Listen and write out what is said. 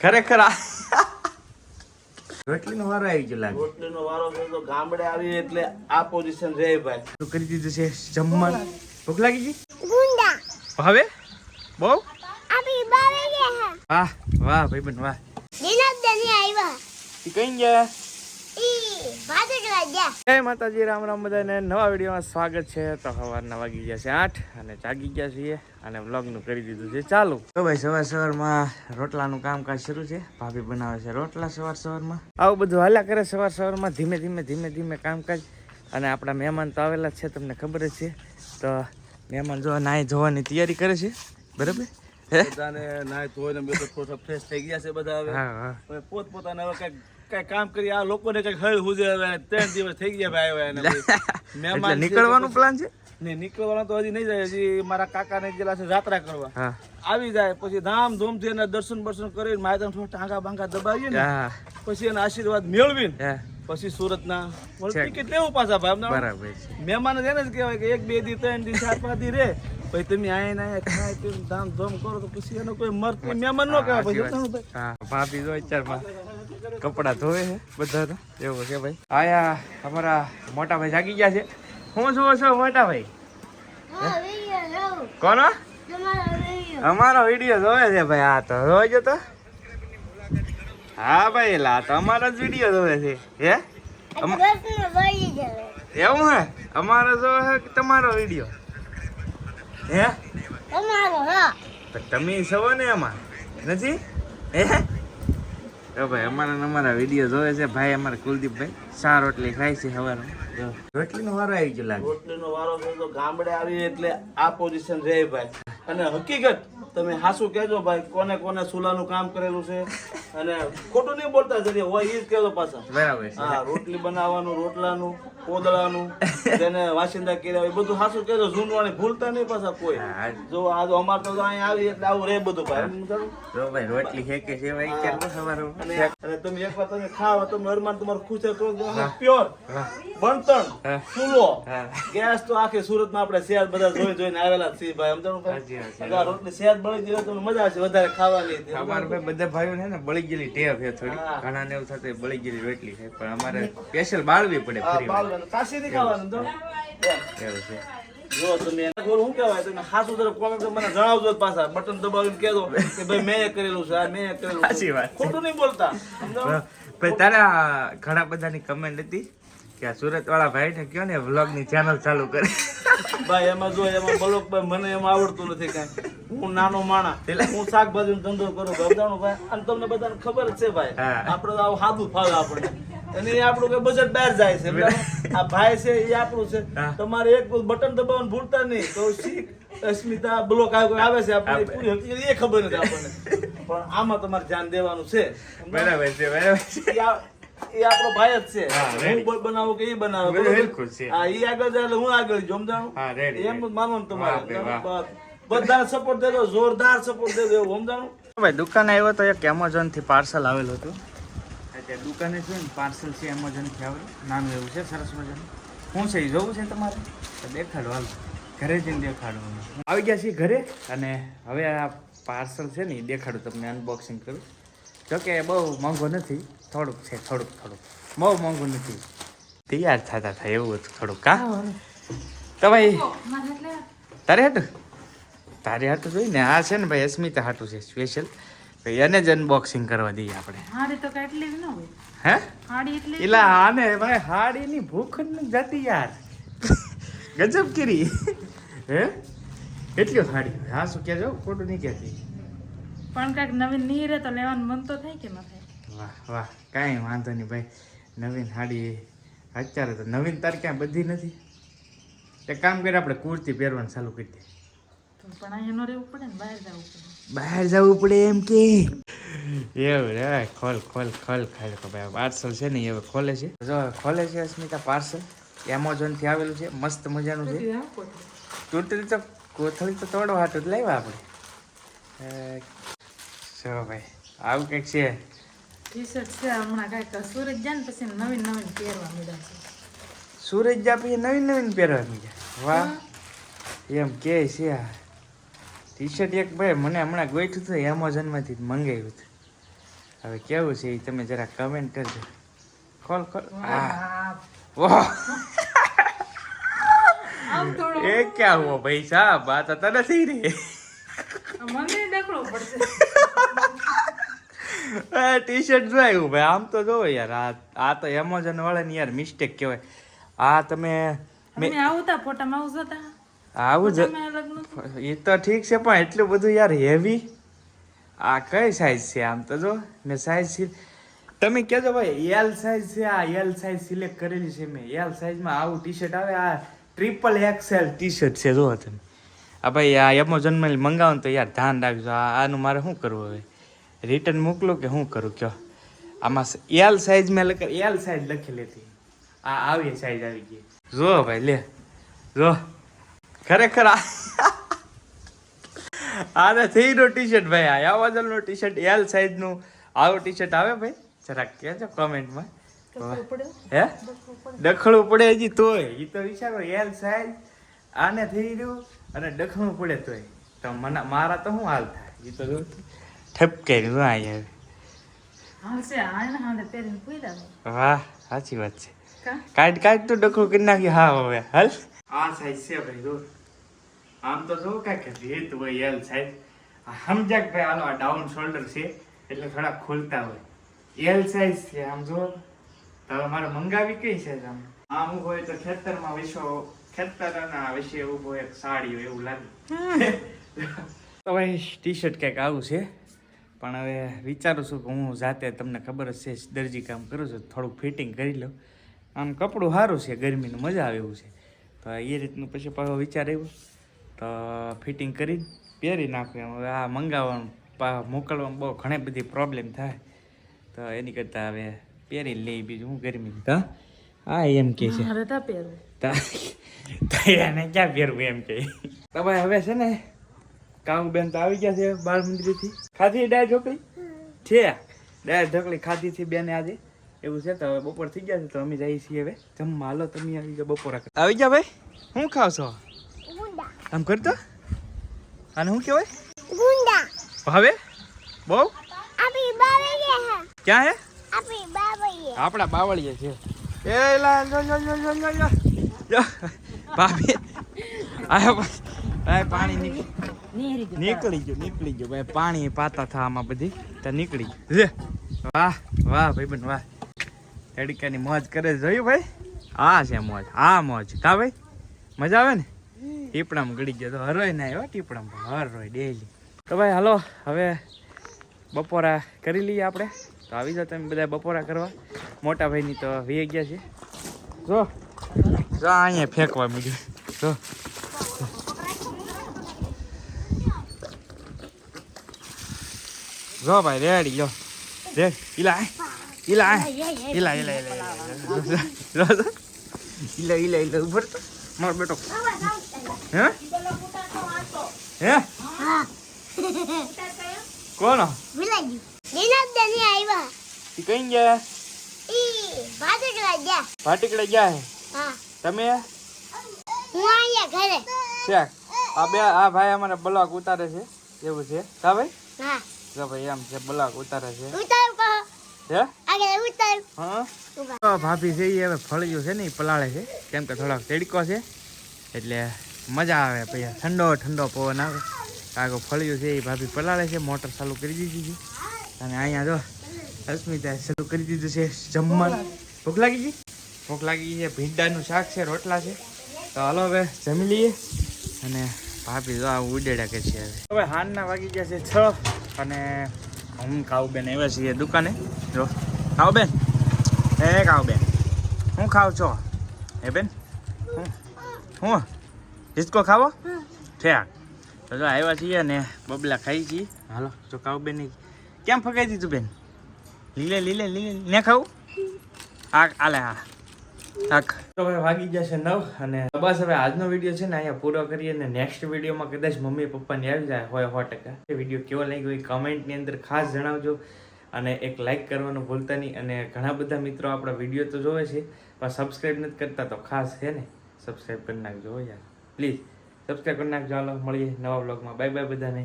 ખરેખર આ રોટલીનો વારો આવી ગયો લાગે. રોટલીનો વારો થયો તો ગામડે આવી એટલે આ પોઝિશન રહે ભાઈ. તો કરી દીધું છે જમવાનું. ભૂખ લાગી ગઈ? ગુંડા. હવે? બહુ? આપી બાવે ગયા વાહ વાહ ભાઈબંધ વાહ. દિનક દની આવ્યા. ઈ કઈ ગયા? ઈ ગયા જય માતાજી રામ રામ બધાને. નવા વિડીયોમાં સ્વાગત છે. તો સવારના વાગી ગયા છે આઠ અને જાગી ગયા છીએ અને વ્લોગનું કરી દીધું છે ચાલુ. તો ભાઈ સવાર સવારમાં રોટલાનું કામકાજ શરૂ છે. ભાભી બનાવે છે રોટલા સવાર સવારમાં. આવું બધું હાલ્યા કરે સવાર સવારમાં. ધીમે ધીમે ધીમે ધીમે કામકાજ. અને આપણા મહેમાન તો આવેલા જ છે તમને ખબર જ છે. તો મહેમાન જો નાય જોવાની તૈયારી કરે છે. બરાબર? બધાને નાય ધોઈને બે તો થોડા ફ્રેશ થઈ ગયા છે બધા હવે. હા હા. પોત પોતાને હવે કંઈક કઈ કામ કરી આ લોકોને કઈ હળ હુજે હવે ત્રણ દિવસ થઈ ગયા ભાઈ હવે એને મહેમાન નીકળવાનું પ્લાન છે? ને નીકળવાનો તો હજી નહીં જાય હજી મારા કાકાને ગયેલા છે જાત્રા કરવા. આવી જાય પછી ધામ ધૂમથી એને દર્શન બર્શન કરીને મારે તમે થોડા ટાંગા બાંગા દબાવીએ ને પછી એના આશીર્વાદ મેળવીને પછી સુરતના. ટિકિટ લેવું પાછા ભાઈ બરાબર મહેમાન છે ને જ કહેવાય કે એક બે દી ત્રણ દી ચાર પાંચ દી રે. પછી તમે આયા ને આયા ખાય પીને ધામ ધૂમ કરો તો પછી એનો કોઈ મરત મહેમાન ન કહેવાય. પછી ભાભી જો અત્યારમાં કપડા ધોવે છે બધા એવું કે ભાઈ? આયા અમારા મોટા ભાઈ જાગી ગયા છે. હું જુઓ છો મોટા ભાઈ હા વિડિયો લો કોનો? અમારો વીડિયો જોવે છે ભાઈ આ તો જોજો તો. હા ભાઈ લા તો અમારો જ વીડિયો જોવે છે હે? એવું હે? અમારો જોવે છે કે તમારો વીડિયો? હે? તમારો હા. તો તમે છો ને એમાં નથી? હે? તો ભાઈ, અમારા અમારા વીડિયો જોવે છે. ભાઈ, અમારા કુલદીપભાઈ, ચા રોટલી ખાય છે સવારમાં રોટલીનો વારો આવી ગયો લાગે. રોટલીનો વારો ગામડે આવી એટલે આ પોઝિશન રહે ભાઈ. અને હકીકત તમે હાસુ કહેજો ભાઈ કોને કોને સુલાનું કામ કરેલું છે. અને ખોટું નહીં બોલતા જરી હોય એ જ કહેજો પાછા. બરાબર હા રોટલી બનાવવાનું રોટલાનું કોદળાનું જેને વાસિંદા કર્યા હોય બધું હાસુ કહેજો. જૂનવાણી ભૂલતા નહીં પાછા કોઈ. જો આ તો અમાર તો અહીંયા આવી એટલે આવું રે બધું ભાઈ. જો ભાઈ રોટલી શેકે છે ભાઈ ક્યારે તમારું અને તમે એકવાર તમે ખાવ તમે અરમાન તમારું ખુશ કરો પ્યોર બણતણ. ચૂલો. ગેસ તો આખી સુરતમાં આપણે શહેર બધા જોઈ જોઈને આવેલા છીએ ભાઈ. સમજાણું રોટલી શહેર બળી જાય તો મજા આવશે વધારે ખાવાની અમારે ભાઈ બધા ભાઈઓ છે ને બળી ગયેલી ટેવ છે થોડી. ઘણા ને એવું થતું બળી ગયેલી રોટલી છે. પણ અમારે સ્પેશિયલ બાળવી પડે ફરી કાશી નહીં ખાવાનું તો. એવું છે. જો તમે એને શું કહેવાય તમે ખાસું તરફ comment મને જણાવજો પાછા. બટન દબાવીને કહેજો કે ભાઈ મેં કરેલું છે આ મેં કરેલું સાચી વાત ખોટું નહીં બોલતા? ભાઈ તારા ઘણા બધાની કમેન્ટ હતી કે આ સુરત વાળા ભાઈ ને કયો ને વ્લોગની ચેનલ ચાલુ કરી. ભાઈ એમાં જો એમાં ભાઈ મને એમાં આવડતું નથી કાંઈ. હું નાનો માણા હું શાકભાજી ધંધો કરું ગમદાણું ભાઈ અને તમને બધાને ખબર છે ભાઈ આપડે આવું સાદું ફાવે આપણે. અને એ આપણું કે બજેટ બહાર જાય છે આ ભાઈ છે એ આપણું છે. તમારે એક બટન દબાવવાનું ભૂલતા નહીં. તો અસ્મિતા બ્લોક આવે આવે છે આપણે. પૂરી હકીકત એ ખબર નથી આપણને. પણ આમાં તમારે ધ્યાન દેવાનું છે. બરાબર છે બરાબર છે. એ આપણો ભાઈ જ છે. હા, બનાવો કે એ બનાવો જ છે. હા એ આગળ જાય એટલે હું આગળ જઉં સમજાણું? એમ. માનવાનું તમારે. બસ. બધા સપોર્ટ દેજો જોરદાર સપોર્ટ દેજો એવું સમજાણું? ભાઈ દુકાન આવ્યો તો એક એમેઝોનથી પાર્સલ આવેલું હતું. ત્યાં દુકાને છે ને પાર્સલ છે એમેઝોનથી આવેલું. નાનું એવું છે સરસ મજાનું. શું છે એ જોવું છે તમારે? તો દેખાડો હાલ. ઘરે જઈને દેખાડો આવી ગયા છીએ ઘરે અને હવે આ પાર્સલ છે ને એ દેખાડું તમને અનબોક્સિંગ કરું. જોકે બહુ મોંઘો નથી. થોડુંક છે થોડુંક થોડુંક. બહુ મોંઘું નથી. તૈયાર થતા થાય એવું હતું થોડુંક કા તો ભાઈ તારે હાટું તારે હાટું જોઈ ને આ છે ને ભાઈ અસ્મિતા હાટું છે સ્પેશિયલ ભાઈ એને જ અનબોક્સિંગ કરવા દઈએ આપણે. હાડી તો કેટલી ન હોય. હે? હાડી એટલે એલા આને ભાઈ હાડીની ભૂખ નથી જતી યાર. ગજબ કરી. હે? કેટલી હાડી હા શું કહેજો? ખોટું નહીં કહેતી. પણ કાંઈક નવીન નહીં રહે તો લેવાનું મન તો થાય કે ન થાય? વાહ વાહ. કાંઈ વાંધો નહીં ભાઈ. નવીન હાડી અત્યારે તો નવીન તાર ક્યાં બધી નથી. એક કામ કરી આપણે કુર્તી પહેરવાનું ચાલુ કરી દઈએ પણ અહીંયા રહેવું પડે ને બહાર જવું પડે. બહાર જવું પડે એમ કે. એવું રે ખોલ ખોલ ખોલ ખાઈ લો ભાઈ પાર્સલ છે ને એ હવે ખોલે છે. જો ખોલે છે અસ્મિતા પાર્સલ એમેઝોનથી આવેલું છે મસ્ત મજાનું છે. તૂટેલી તો કોથળી તો તોડવા હાટું જ લાવ્યા આપણે. જો ભાઈ આવું કંઈક છે. ટી-શર્ટ છે હમણાં કાંઈક સુરત જાય ને પછી નવીન નવીન પહેરવા મળ્યા છે. સૂરજ જા પછી નવીન નવીન પહેરવાની છે વાહ. એમ કે છે આ. ટી શર્ટ એક ભાઈ મને હમણાં ગોઠ્યું હતું એમેઝોનમાંથી મંગાવ્યું હતું હવે કેવું છે એ તમે જરા કમેન્ટ કરજો. ખોલ ખોલ હા. વાહ. એ ક્યાં હો ભાઈ સાહેબ? આ તો તને થઈ રહી. મને દેખડો પડશે. ટી શર્ટ જોયું ભાઈ આમ તો જોવો યાર. આ આ તો એમેઝોન વાળાની યાર મિસ્ટેક કહેવાય. આ તમે મેં આવતા ફોટામાં આવતા આવું જ એ તો ઠીક છે પણ એટલું બધું યાર હેવી આ કઈ સાઈઝ છે આમ તો જો? ને સાઈઝ તમે કહેજો ભાઈ એલ સાઈઝ છે આ એલ સાઈઝ સિલેક્ટ કરેલી છે મેં. એલ સાઈઝમાં આવું ટી શર્ટ આવે આ ટ્રિપલ એક્સેલ ટી શર્ટ છે જો તમે. આ ભાઈ આ એમેઝોનમાં મંગાવો તો યાર ધ્યાન રાખજો. આ આનું મારે શું કરવું હવે? રિટર્ન મોકલો કે શું કરું કયો? આમાં એલ સાઈઝ મેં લખે એલ સાઈઝ લખેલી હતી આ આવી સાઈઝ આવી ગઈ. જો ભાઈ લે. જો ખરેખર આ આને થઈ નો ટી શર્ટ ભાઈ આ એમેઝોનનું ટી શર્ટ એલ સાઈઝનું આવું ટી શર્ટ આવે ભાઈ? જરાક કહેજો કોમેન્ટમાં હે? ડખણું પડે. હજી તોય. એ તો વિચારો એલ સાઈઝ આને થઈ રહ્યું અને ડખણું પડે તોય. તો મને મારા તો શું હાલ થાય? એ તો જો ઠપકે શું અહીંયા હાલશે આને હાંડે પહેરીને પૂઈ દાવ વાહ સાચી વાત છે. કા? કાઢ કાઢ તો ડખું કરી નાખી. હા હવે હાલ. આ સાઈઝ છે ભાઈ જો. આમ તો જો કાંઈક રીત હોય એલ સાઈઝ સમજાક ભાઈ આનો આ ડાઉન શોલ્ડર છે, એટલે થોડા ખુલતા હોય. એલ સાઈઝ છે, આમ જો તો હવે મારે મંગાવી કઈ છે આમ? આમ હોય તો ખેતરમાં વિશ્વ ખેતરના વિશે ઊભો એક હોય એવું લાગે. તો ભાઈ ટી શર્ટ કંઈક આવું છે. પણ હવે વિચારું છું કે હું જાતે તમને ખબર છે, દરજી કામ કરું છું, થોડુંક ફિટિંગ કરી લઉં આમ કપડું સારું છે, ગરમીનું મજા આવે એવું છે. તો એ રીતનું પછી પાછો વિચાર આવ્યો. તો ફિટિંગ કરી પહેરી નાખ્યું એમ. હવે આ મંગાવવાનું પા મોકલવામાં બહુ ઘણી બધી પ્રોબ્લેમ થાય. તો એની કરતાં હવે પહેરી લઈ બીજું હું ગરમી હા હા એમ કે છે. તા એને ક્યાં પહેરવું એમ કે. તો ભાઈ હવે છે ને કામ બેન તો આવી ગયા છે બાળ મંદિરથી. ખાધી ડાય ઢોકળી? છે. ડાય ઢોકળી ખાધી છે બેને આજે. એવું છે તો હવે બપોર થઈ ગયા છે તો અમે જઈએ છીએ હવે. જમવા. હાલો તમે આવી ગયા બપોરા. આવી ગયા ભાઈ. હું ખાવ છો? આમ કરતો? અને શું કહેવાય? ગુંડા. ભાવે બહુ? આપી બાવળીએ હે. ક્યાં હે? આપી બાવળીએ. આપણા બાવળીએ છે. એ લા જો જો જો જો જો જો. ભાભી આ પાણી નીકળી નીકળી ગયું નીકળી ગયું. ભાઈ પાણી પાતા થા આમાં બધી. તો નીકળી ગયું. લે. વાહ વાહ ભાઈ બન વાહ. તડકાની મોજ કરે જોયું ભાઈ? આ છે મોજ આ મોજ. કા ભાઈ? મજા આવે ને? ટીપડામાં ગળી ગયો તો હરોય ના આવ્યો ટીપડામાં હરોય રોય ડેલી તો ભાઈ હાલો હવે બપોરા કરી લઈએ આપણે તો આવી જાઓ તમે બધા બપોરા કરવા મોટા ભાઈની તો વી ગયા છે જો જો અહીંયા ફેંકવા મળ્યું જો જો ભાઈ રેડી જો રે ઈલા ઈલા ઈલા ઈલા ઈલા ઈલા ઈલા ઈલા ઈલા ઉપર મારો બેટો હે? હે? કોણ? ઈ કઈ ગયા? ગયા ભાટીકડે ગયા હે? તમે? આ બે, આ ભાઈ અમારે બ્લોક ઉતારે છે. એવું છે. કા હા જો ભાઈ, એમ છે, બ્લોક ઉતારે છે. ઉતાર કહો હે? ભાભી છે હવે ફળિયું છે ને પલાળે છે. કેમ કે થોડોક તેડકો છે. એટલે મજા આવે પછી ઠંડો ઠંડો પવન આવે. આગળ ફળિયું છે એ ભાભી પલાળે છે, મોટર ચાલુ કરી દીધી છે. અને અહીંયા જો અસ્મિતા ચાલુ કરી દીધું છે જમવાનું. ભૂખ લાગી ગઈ? ભૂખ લાગી છે. ભીંડાનું શાક છે, રોટલા છે. તો હાલો હવે જમી લઈએ. અને ભાભી જો આ ઉડેડા કે છે હવે. હાનના વાગી ગયા છે છ. અને હું કાઉબેન બેન આવ્યા છીએ દુકાને. જો. ખાવ બેન એ ખાવ બેન હું ખાવ છો? હે બેન? હું? હું? હિસકો ખાવો? છે તો જો આવ્યા છીએ ને બબલા ખાઈ છીએ. હાલો જો ખાવ બેન કેમ ફગાઈ દીધું બેન? લીલે લીલે લીલે. ને ખાવું? આ આલે હા. આખ તો હવે વાગી જશે નવ અને બસ હવે આજનો વીડિયો છે ને અહીંયા પૂરો કરીએ અને નેક્સ્ટ વિડીયોમાં કદાચ મમ્મી પપ્પાની આવી જાય હોય સો ટકા. એ વીડિયો કેવો લાગ્યો એ કમેન્ટની અંદર ખાસ જણાવજો અને એક લાઇક કરવાનું ભૂલતા નહીં અને ઘણા બધા મિત્રો આપણા વીડિયો તો જોવે છે પણ સબસ્ક્રાઈબ નથી કરતા તો ખાસ છે ને સબસ્ક્રાઈબ કરી નાખજો યાર. પ્લીઝ સબસ્ક્રાઈબ કરી નાખજો. હાલો મળીએ નવા બ્લોગમાં બાય બાય બધાને.